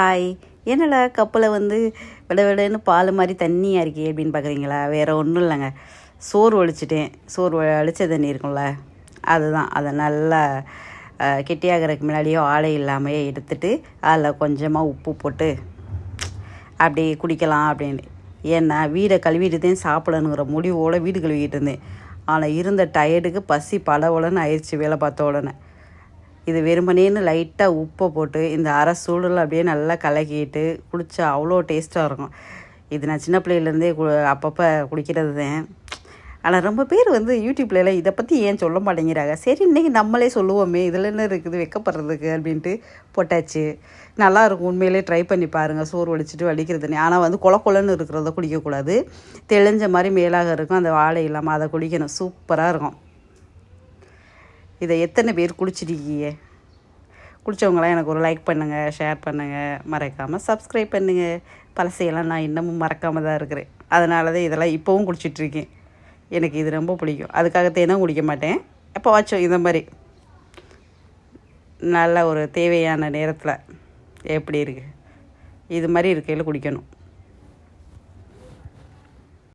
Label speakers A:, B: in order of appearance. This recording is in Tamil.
A: ஹாய் என்னடா கப்பில் வந்து விட விடன்னு பால் மாதிரி தண்ணியாக இருக்கே அப்படின்னு பார்க்குறீங்களா? வேறு ஒன்றும் இல்லைங்க. சோறு ஒழிச்சிட்டேன். சோறு வலிச்ச தண்ணி இருக்கும்ல. அதுதான். அதை நல்லா கெட்டியாகிறதுக்கு முன்னாடியோ ஆடை இல்லாமையே எடுத்துட்டு அதில் கொஞ்சமாக உப்பு போட்டு அப்படி குடிக்கலாம் அப்படின்னு. ஏன்னா வீடை கழுவிட்டு தான் சாப்பிடணுங்கிற முடிவோடு வீடு கழுவிக்கிட்டு இருந்தேன். ஆனால் இருந்த டயர்டுக்கு பசி பல உடனே ஆயிடுச்சு வேலை பார்த்த உடனே. இது வெறுமனேன்னு லைட்டாக உப்பை போட்டு இந்த அரை சூடில் அப்படியே நல்லா கலக்கிட்டு குளிச்சா அவ்வளோ டேஸ்ட்டாக இருக்கும். இது நான் சின்ன பிள்ளையிலேருந்தே கு அப்பப்போ குடிக்கிறது தான் ஆனால் ரொம்ப பேர் வந்து யூடியூப்லலாம் இதை பற்றி ஏன் சொல்ல மாட்டேங்கிறாங்க? சரி இன்றைக்கி நம்மளே சொல்லுவோமே இதில் என்ன இருக்குது வெக்கப்படுறதுக்கு அப்படின்ட்டு போட்டாச்சு. நல்லாயிருக்கும் உண்மையிலே ட்ரை பண்ணி பாருங்கள் சோறு வடிச்சிட்டு வலிக்கிறதுன்னு ஆனால் வந்து கொல கொலன்னு இருக்கிறத குடிக்கக்கூடாது. தெளிஞ்ச மாதிரி மேலாக இருக்கும் அந்த வாழை இல்லாமல் அதை குடிக்கணும். சூப்பராக இருக்கும். இதை எத்தனை பேர் குளிச்சிருக்கீங்க? குளித்தவங்களாம் எனக்கு ஒரு லைக் பண்ணுங்கள் ஷேர் பண்ணுங்கள் மறக்காமல் சப்ஸ்கிரைப் பண்ணுங்கள் பழசையெல்லாம் நான் இன்னமும் மறக்காமல் தான் இருக்கிறேன். அதனால தான் இதெல்லாம் இப்போவும் குளிச்சிட்ருக்கேன். எனக்கு இது ரொம்ப பிடிக்கும். அதுக்காக தேனும் குடிக்க மாட்டேன். எப்போ வாச்சும் இந்த மாதிரி. நல்ல ஒரு தேவையான நேரத்தில் எப்படி இருக்குது இது மாதிரி இருக்கையில் குடிக்கணும்